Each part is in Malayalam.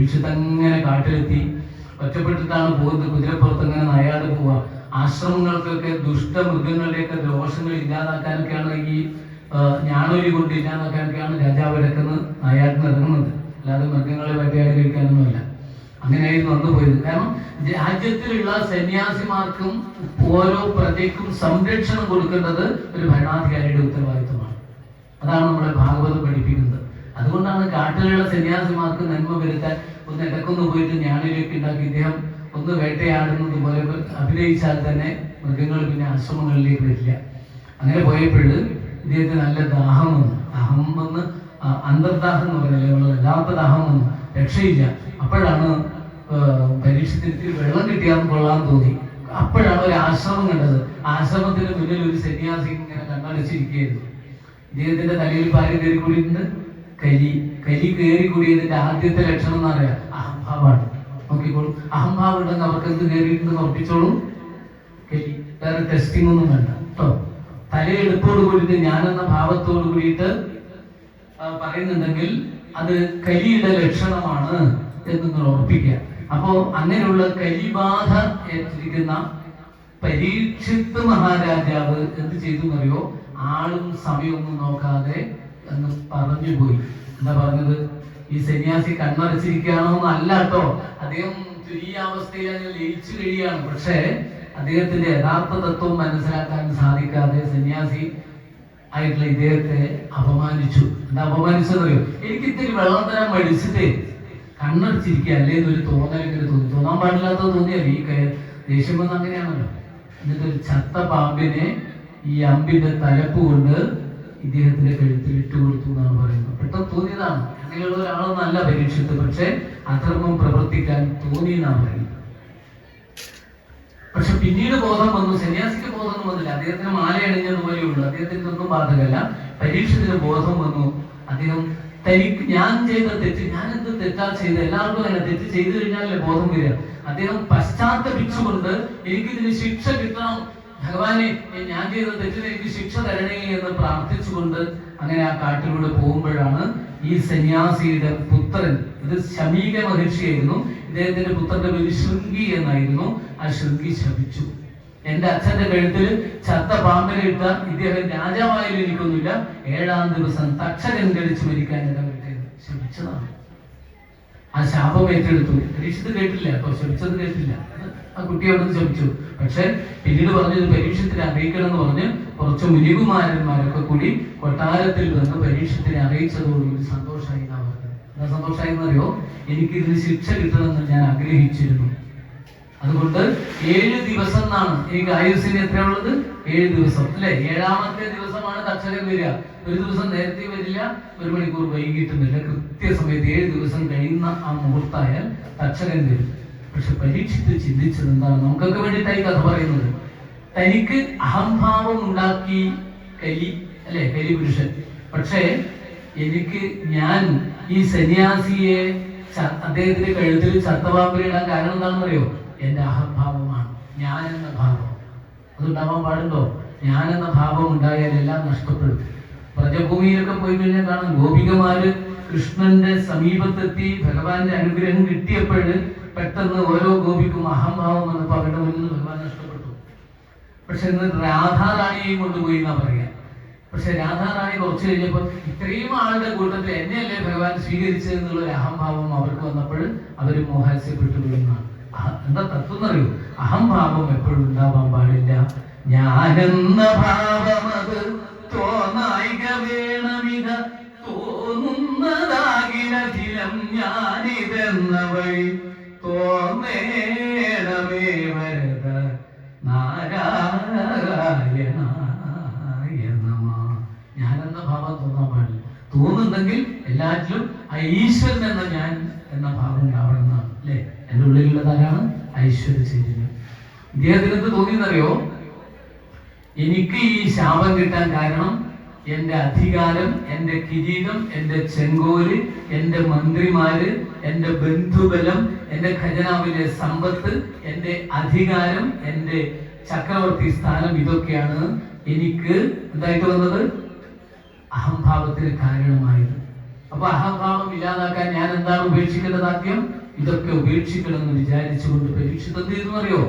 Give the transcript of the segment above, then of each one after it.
പരീക്ഷിത്ത് അങ്ങനെ കാട്ടിലെത്തി. ഒറ്റപ്പെട്ടിട്ടാണ് പോകുന്നത്. കുതിരപ്പുറത്ത് അങ്ങനെ നയാട് പോവുക. ആശ്രമങ്ങൾക്കൊക്കെ ദുഷ്ടമൃഗങ്ങളുടെയൊക്കെ ദോഷങ്ങൾ ഇല്ലാതാക്കാനൊക്കെയാണ് ഈ ഞാനൊരു കൊണ്ട് ഇല്ലാതാക്കാനൊക്കെയാണ് രാജാവ് ഇടക്കുന്ന നയാട്ടിന് ഇറങ്ങുന്നത്. അല്ലാതെ മൃഗങ്ങളെ വേട്ടയാടി കഴിക്കാനൊന്നുമല്ല അങ്ങനെയായിരുന്നു അന്ന് പോയത്. കാരണം രാജ്യത്തിലുള്ള സന്യാസിമാർക്കും ഓരോ പ്രജയ്ക്കും സംരക്ഷണം കൊടുക്കേണ്ടത് ഒരു ഭരണാധികാരിയുടെ ഉത്തരവാദിത്വമാണ്. അതാണ് നമ്മളെ ഭാഗവതം പഠിപ്പിക്കുന്നത്. അതുകൊണ്ടാണ് കാട്ടിലുള്ള സന്യാസിമാർക്ക് നന്മ വരുത്താൻ ഒന്ന് ഇടക്കൊന്ന് പോയിട്ട് ഞാനിലേക്ക് ഉണ്ടാക്കി ഇദ്ദേഹം ഒന്ന് വേട്ടയാടുന്നത് പോലെ അഭിനയിച്ചാൽ തന്നെ മൃഗങ്ങൾ പിന്നെ ആശ്രമങ്ങളിലേക്ക് വരില്ല. അങ്ങനെ പോയപ്പോൾ ഇദ്ദേഹത്തിന് നല്ല ദാഹം വന്നു. ദാഹം വന്ന് അന്തർദാഹം എന്ന് നമ്മൾ വല്ലാത്ത ദാഹം വന്നു. രക്ഷയില്ല. അപ്പോഴാണ് പരീക്ഷത്തിൽ വെള്ളം കിട്ടിയാൽ കൊള്ളാൻ തോന്നി. അപ്പോഴാണ് ഒരു ആശ്രമം കണ്ടത്. ആശ്രമത്തിന് മുന്നിൽ ഒരു സന്യാസി ഇങ്ങനെ കണ്ണടച്ചിരിക്കുകയായിരുന്നു. ഇദ്ദേഹത്തിന്റെ തലയിൽ പാരി കയറി കൂടിയിട്ടുണ്ട് കലി കലി കയറി കൂടിയതിന്റെ ആദ്യത്തെ ലക്ഷണം എന്ന് പറയാ അഹംഭാവാണ്. നോക്കിക്കോളൂ അഹംഭാവം ഉണ്ടെങ്കിൽ അവർക്ക് എന്ത് കയറിയിട്ടുണ്ടെന്ന് ഉറപ്പിച്ചോളൂ. കലി വേറെ ടെസ്റ്റിംഗ് ഒന്നും വേണ്ട കേട്ടോ തലയെടുപ്പോട് കൂടിയിട്ട് ഞാനെന്ന ഭാവത്തോട് കൂടിയിട്ട് പറയുന്നുണ്ടെങ്കിൽ അത് കലിയുടെ ലക്ഷണമാണ് എന്ന് നിങ്ങൾ ഉറപ്പിക്കുക. അപ്പോ അങ്ങനെയുള്ള കലിബാധ ഏറ്റിരിക്കുന്ന പരീക്ഷിത്ത് മഹാരാജാവ് എന്ത് ചെയ്തു എന്നറിയോ? ആളും സമയമൊന്നും നോക്കാതെ എന്ന് പറഞ്ഞു പോയി. എന്താ പറഞ്ഞത്? ഈ സന്യാസി കണ്ണടച്ചിരിക്കുകയാണോ എന്നല്ല കേട്ടോ. അദ്ദേഹം തുരീയാവസ്ഥയിൽ അങ്ങ് ലയിച്ചു കഴിയാണ് പക്ഷേ അദ്ദേഹത്തിന്റെ യഥാർത്ഥ തത്വം മനസ്സിലാക്കാൻ സാധിക്കാതെ സന്യാസി ആയിട്ടുള്ള ഇദ്ദേഹത്തെ അപമാനിച്ചു. എന്താ അപമാനിച്ചതറിയോ എനിക്ക് ഇത്തിരി വെള്ളം തരാൻ മടിച്ചിട്ടേ കണ്ണടിച്ചിരിക്കുക അല്ലേ എന്നൊരു തോന്നൽ തോന്നി. തോന്നാൻ പാടില്ലാത്തത് തോന്നിയാൽ ഈ ദേഷ്യം വന്ന് അങ്ങനെയാണല്ലോ. എന്നിട്ട് ഒരു ചത്ത പാമ്പിനെ ഈ അമ്പിന്റെ തലപ്പ് കൊണ്ട് ഇദ്ദേഹത്തിന്റെ കഴുത്തിൽ ഇട്ട് കൊടുത്തു എന്നാണ് പറയുന്നത്. പെട്ടെന്ന് തോന്നിയതാണ്. അങ്ങനെയുള്ള ഒരാളൊന്നല്ല പരീക്ഷിച്ചത് പക്ഷെ അധർമ്മം പ്രവർത്തിക്കാൻ തോന്നി എന്നാണ് പറയുന്നത്. പക്ഷെ പിന്നീട് ബോധം വന്നു സന്യാസിക്ക് ബോധം വന്നില്ല. അദ്ദേഹത്തിന് മാല അണിഞ്ഞത് പോലെയുള്ളൂ അദ്ദേഹത്തിന് ഒന്നും ബാധകല്ല പരീക്ഷത്തിന് ബോധം വന്നു. അദ്ദേഹം തനിക്ക് ഞാൻ ചെയ്ത തെറ്റ് ഞാൻ എന്ത് തെറ്റാ ചെയ്ത് എല്ലാവർക്കും അങ്ങനെ തെറ്റ് ചെയ്തു കഴിഞ്ഞാലല്ലേ ബോധം വരിക. അദ്ദേഹം പശ്ചാത്തപിച്ചുകൊണ്ട് എനിക്കിതിന് ശിക്ഷ കിട്ടണം ഭഗവാനെ ഞാൻ ചെയ്ത തെറ്റിന് എനിക്ക് ശിക്ഷ തരണേ എന്ന് പ്രാർത്ഥിച്ചുകൊണ്ട് അങ്ങനെ ആ കാട്ടിലൂടെ പോകുമ്പോഴാണ് ഈ സന്യാസിയുടെ പുത്രൻ ഇത് ശമീക മഹർഷിയായിരുന്നു. ഇദ്ദേഹത്തിന്റെ പുത്രന്റെ പേര് ശൃംഗി എന്നായിരുന്നു. ആ ശൃംഗി ശപിച്ചു എന്റെ അച്ഛന്റെ കഴുത്തിൽ ചത്ത പാമ്പിനെ ഇട്ട ഇദ്ദേഹം രാജാവായാലും എനിക്കൊന്നുമില്ല. ഏഴാം ദിവസം തക്ഷകൻ കഴിച്ചു മരിക്കാൻ ഇടവരുത്തത് ശപിച്ചതാണ് ആ ശാപം ഏറ്റെടുത്തു പരീക്ഷിച്ചത് കേട്ടില്ല. അപ്പൊ ശപിച്ചത് കേട്ടില്ല. ആ കുട്ടി അവിടെ നിന്ന് പക്ഷെ പിന്നീട് പറഞ്ഞു ഇത് പരീക്ഷത്തിനെ അറിയിക്കണം എന്ന് പറഞ്ഞ് കുറച്ച് മുനികുമാരന്മാരൊക്കെ കൂടി കൊട്ടാരത്തിൽ വന്ന് പരീക്ഷത്തിനെ അറിയിച്ചതോടുകൂടി സന്തോഷമായി എന്നാ പറഞ്ഞത്. എന്താ സന്തോഷമായി എന്നറിയോ എനിക്ക് ഇതിന് ശിക്ഷ കിട്ടണമെന്ന് ഞാൻ ആഗ്രഹിച്ചിരുന്നു. അതുകൊണ്ട് ഏഴ് ദിവസം എന്നാണ് എനിക്ക് ആയുസിന് എത്രയുള്ളത് ഏഴ് ദിവസം. അല്ലെ? ഏഴാമത്തെ ദിവസമാണ് തക്ഷകൻ വരിക. ഒരു ദിവസം നേരത്തെ വരില്ല ഒരു മണിക്കൂർ വൈകിട്ടും വരില്ല. കൃത്യസമയത്ത് ഏഴ് ദിവസം കഴിയുന്ന ആ മുഹൂർത്തായാൽ തക്ഷകൻ വരും. പക്ഷെ പരീക്ഷിച്ച് ചിന്തിച്ചത് എന്താണ് നമുക്കൊക്കെ വേണ്ടിയിട്ടായി കഥ പറയുന്നത്. തനിക്ക് അഹംഭാവം ഉണ്ടാക്കി കലി അല്ലെ കലി പുരുഷൻ. പക്ഷേ എനിക്ക് ഞാൻ ഈ സന്യാസിയെ അദ്ദേഹത്തിന്റെ കഴുത്തിൽ ചത്തപാമ്പിലിടാൻ കാരണം എന്താണെന്നറിയോ? എന്റെ അഹംഭാവമാണ്. ഞാൻ എന്ന ഭാവം. അതുണ്ടാവാൻ പാടുണ്ടോ? ഞാൻ എന്ന ഭാവം ഉണ്ടായാൽ എല്ലാം നഷ്ടപ്പെടും. പ്രജഭൂമിയിലൊക്കെ പോയി കഴിഞ്ഞാൽ കാണാം ഗോപികമാര് കൃഷ്ണന്റെ സമീപത്തെത്തി ഭഗവാന്റെ അനുഗ്രഹം കിട്ടിയപ്പോൾ പെട്ടെന്ന് ഓരോ ഗോപിക്കും അഹംഭാവം വന്നപ്പോൾ അവരുടെ മുന്നിൽ ഭഗവാൻ നഷ്ടപ്പെട്ടു. പക്ഷെ ഇന്ന് രാധാറാണിയെയും കൊണ്ടുപോയി എന്നാ പറയാ. പക്ഷെ രാധാറാണി കുറച്ച് കഴിഞ്ഞപ്പോൾ ഇത്രയും ആളുടെ കൂട്ടത്തിൽ എന്നെയല്ലേ ഭഗവാൻ സ്വീകരിച്ചത് എന്നുള്ള ഒരു അഹംഭാവം അവർക്ക് വന്നപ്പോൾ അവർ മോഹാസ്യപ്പെട്ടു എന്നാണ്. എന്താ തത്വം എന്നറിയൂ അഹംഭാവം എപ്പോഴും ഉണ്ടാവാൻ പാടില്ല. ഞാനെന്ന ഭാവം അത് തോന്നായിക വേണമിത തോന്നുന്നതാകിലഖിലം ഞാനിതെന്ന വഴി തോന്നുന്നെങ്കിൽ എല്ലാറ്റിലും ആ ഈശ്വരൻ എന്ന ഞാൻ എന്ന ഭാവം ഉണ്ടാവണം എന്നാണ് അല്ലേ? എന്റെ ഉള്ളിലുള്ളതാരാണ് ഐശ്വര്യ ചൈതന്യം ഇദ്ദേഹത്തിന് എന്ത് തോന്നിയെന്നറിയോ? എനിക്ക് ഈ ശാപം കിട്ടാൻ കാരണം എന്റെ അധികാരം എന്റെ കിരീടം എന്റെ ചെങ്കോൽ എന്റെ മന്ത്രിമാര് എന്റെ ബന്ധുബലം എന്റെ ഖജനാവിലെ സമ്പത്ത് എന്റെ അധികാരം എന്റെ ചക്രവർത്തി സ്ഥാനം ഇതൊക്കെയാണ് എനിക്ക് എന്തായിട്ട് വന്നത്? അഹംഭാവത്തിന് കാരണമായത് അപ്പൊ അഹംഭാവം ഇല്ലാതാക്കാൻ ഞാൻ എന്താണ് ഉപേക്ഷിക്കേണ്ടത് ആദ്യം? ഇതൊക്കെ ഉപേക്ഷിക്കണം എന്ന് വിചാരിച്ചുകൊണ്ട് ചെയ്തു അറിയോ?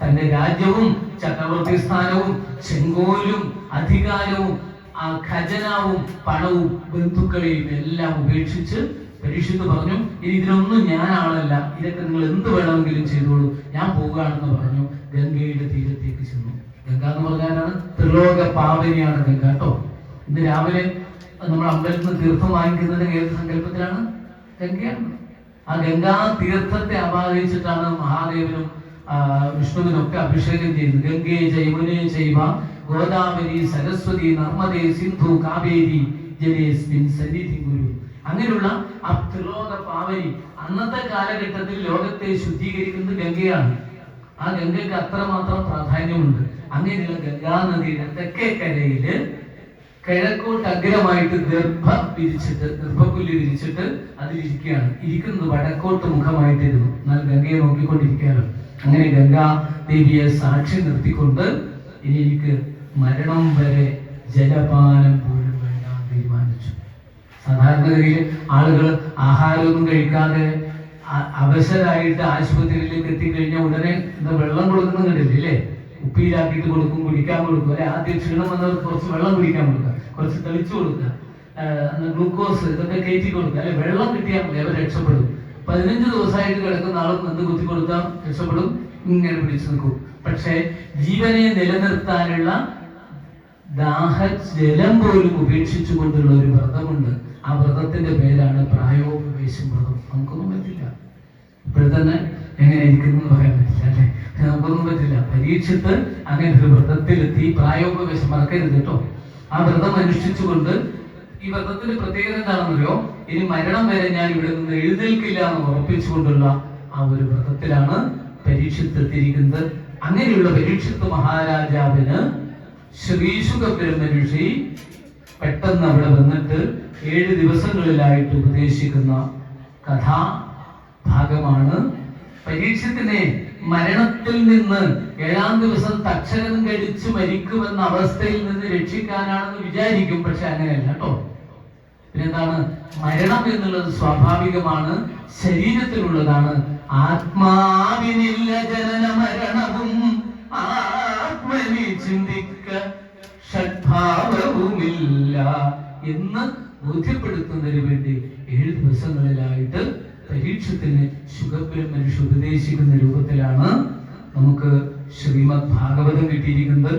തന്റെ രാജ്യവും ചക്രവർത്തി സ്ഥാനവും ചെങ്കോലും അധികാരവും ആ ഖജനാവും പണവും ബന്ധുക്കളെയും എല്ലാം ഉപേക്ഷിച്ച് പരീക്ഷിത്ത് പറഞ്ഞു ഇനി ഇതിനൊന്നും ഞാൻ ആളല്ല. ഇതൊക്കെ നിങ്ങൾ എന്ത് വേണമെങ്കിലും ചെയ്തോളൂ. ഞാൻ പോകുകയാണെന്ന് പറഞ്ഞു. ഗംഗയുടെ തീരത്തേക്ക് ചെന്നു. ഗംഗ എന്ന് പറഞ്ഞാലാണ് ത്രിലോക പാവനിയാണ് ഗംഗ കേട്ടോ. ഇന്ന് രാവിലെ നമ്മൾ അമ്പലത്തിൽ നിന്ന് തീർത്ഥം വാങ്ങിക്കുന്നത് ഏത് സങ്കല്പത്തിലാണ്? ഗംഗയാണ്. ആ ഗംഗാ തീർത്ഥത്തെ അപാദിച്ചിട്ടാണ് മഹാദേവനും വിഷ്ണുവിനൊക്കെ അഭിഷേകം ചെയ്യുന്നത് ഗംഗേ ജൈമുനേ ജൈവ ഗോദാവരി സരസ്വതി നർമ്മദേ സിന്ധു കാവേരി ജലേസ്മിൻ സന്നിധി ഗുരു. അങ്ങനെയുള്ള ആ ത്രിലോക പാവരി അന്നത്തെ കാലഘട്ടത്തിൽ ലോകത്തെ ശുദ്ധീകരിക്കുന്നത് ഗംഗയാണ്. ആ ഗംഗയ്ക്ക് അത്രമാത്രം പ്രാധാന്യമുണ്ട്. അങ്ങനെയുള്ള ഗംഗാനദിയുടെ തെക്കേ കരയിൽ കിഴക്കോട്ട് അഗ്രമായിട്ട് ഗർഭ വിരിച്ചിട്ട് ഗർഭപുല്ല് വിരിച്ചിട്ട് അതിലിരിക്കുകയാണ്. ഇരിക്കുന്നത് വടക്കോട്ട് മുഖമായിട്ടിരുന്നു എന്നാൽ ഗംഗയെ നോക്കിക്കൊണ്ടിരിക്കുകയാണ്. അങ്ങനെ ഗംഗാ ദേവിയെ സാക്ഷി നിർത്തിക്കൊണ്ട് ഇനി എനിക്ക് മരണം വരെ ജലപാനം പോലും വേണ്ടാൻ തീരുമാനിച്ചു. സാധാരണഗതിയിൽ ആളുകൾ ആഹാരമൊന്നും കഴിക്കാതെ അവശരായിട്ട് ആശുപത്രിയിലേക്ക് എത്തിക്കഴിഞ്ഞാൽ ഉടനെ എന്താ വെള്ളം കൊടുക്കുന്ന കണ്ടില്ലേ ഉപ്പിയിലാക്കിയിട്ട് കൊടുക്കും കുടിക്കാൻ കൊടുക്കും. അല്ലെ? ആദ്യം ക്ഷീണം വന്നവർക്ക് കുറച്ച് വെള്ളം കുടിക്കാൻ കൊടുക്കുക കുറച്ച് തെളിച്ചു കൊടുക്കുക ഗ്ലൂക്കോസ് ഇതൊക്കെ കയറ്റി കൊടുക്കുക. അല്ലെ? വെള്ളം കിട്ടിയാൽ മതി അവർ രക്ഷപ്പെടും. പതിനഞ്ച് ദിവസമായിട്ട് കിടക്കുന്ന ആളും നന്ദി കുത്തി കൊടുത്താൽ രക്ഷപ്പെടും? ഇങ്ങനെ പിടിച്ചു നിൽക്കും. പക്ഷേ ജീവനെ നിലനിർത്താനുള്ള ദാഹ ജലം പോലും ഉപേക്ഷിച്ചു കൊണ്ടുള്ള ഒരു വ്രതമുണ്ട്. ആ വ്രതത്തിന്റെ പേരാണ് പ്രായോപവേശം വ്രതം. നമുക്കൊന്നും പറ്റില്ല. ഇപ്പോഴത്തന്നെ എങ്ങനെ ഇരിക്കുന്നു പറയാൻ പറ്റില്ല അല്ലെ? നമുക്കൊന്നും പറ്റില്ല. പരീക്ഷത്ത് അങ്ങനെ ഒരു വ്രതത്തിലെത്തി വിഷം മറക്കരുത് കേട്ടോ. ആ വ്രതം അനുഷ്ഠിച്ചുകൊണ്ട് ഈ വ്രതത്തിന്റെ പ്രത്യേകത എന്താണെന്നറിയോ? ഇനി മരണം വരെ ഞാൻ ഇവിടെ നിന്ന് എഴുന്നേൽക്കില്ല എന്ന് ഉറപ്പിച്ചുകൊണ്ടുള്ള ആ ഒരു വ്രതത്തിലാണ് പരീക്ഷത്തെത്തിയിരിക്കുന്നത്. അങ്ങനെയുള്ള പരീക്ഷത്ത് മഹാരാജാവിന് ശ്രീശുഖ ബ്രഹ്മ പെട്ടെന്ന് അവിടെ വന്നിട്ട് ഏഴ് ദിവസങ്ങളിലായിട്ട് ഉപദേശിക്കുന്ന കഥാ ഭാഗമാണ് പരീക്ഷത്തിനെ മരണത്തിൽ നിന്ന് ഏഴാം ദിവസം തക്ഷരം കടിച്ച് മരിക്കുമെന്ന അവസ്ഥയിൽ നിന്ന് രക്ഷിക്കാനാണെന്ന് വിചാരിക്കും പക്ഷെ അങ്ങനെയല്ല കേട്ടോ. പിന്നെന്താണ്? മരണം എന്നുള്ളത് സ്വാഭാവികമാണ് ശരീരത്തിലുള്ളതാണ്. ആത്മാവിനില്ല ജനന മരണവും ആത്മനി ചിന്തിക്ക ഷഡ്ഭാവവുമില്ല എന്ന് ബോധ്യപ്പെടുത്തുന്നതിന് വേണ്ടി ഏഴ് ദിവസങ്ങളിലായിട്ട് പരീക്ഷത്തിന് ശുഖബ്രഹ്മനുഷ്യ ഉപദേശിക്കുന്ന രൂപത്തിലാണ് നമുക്ക് ശ്രീമദ് ഭാഗവതം കിട്ടിയിരിക്കുന്നത്.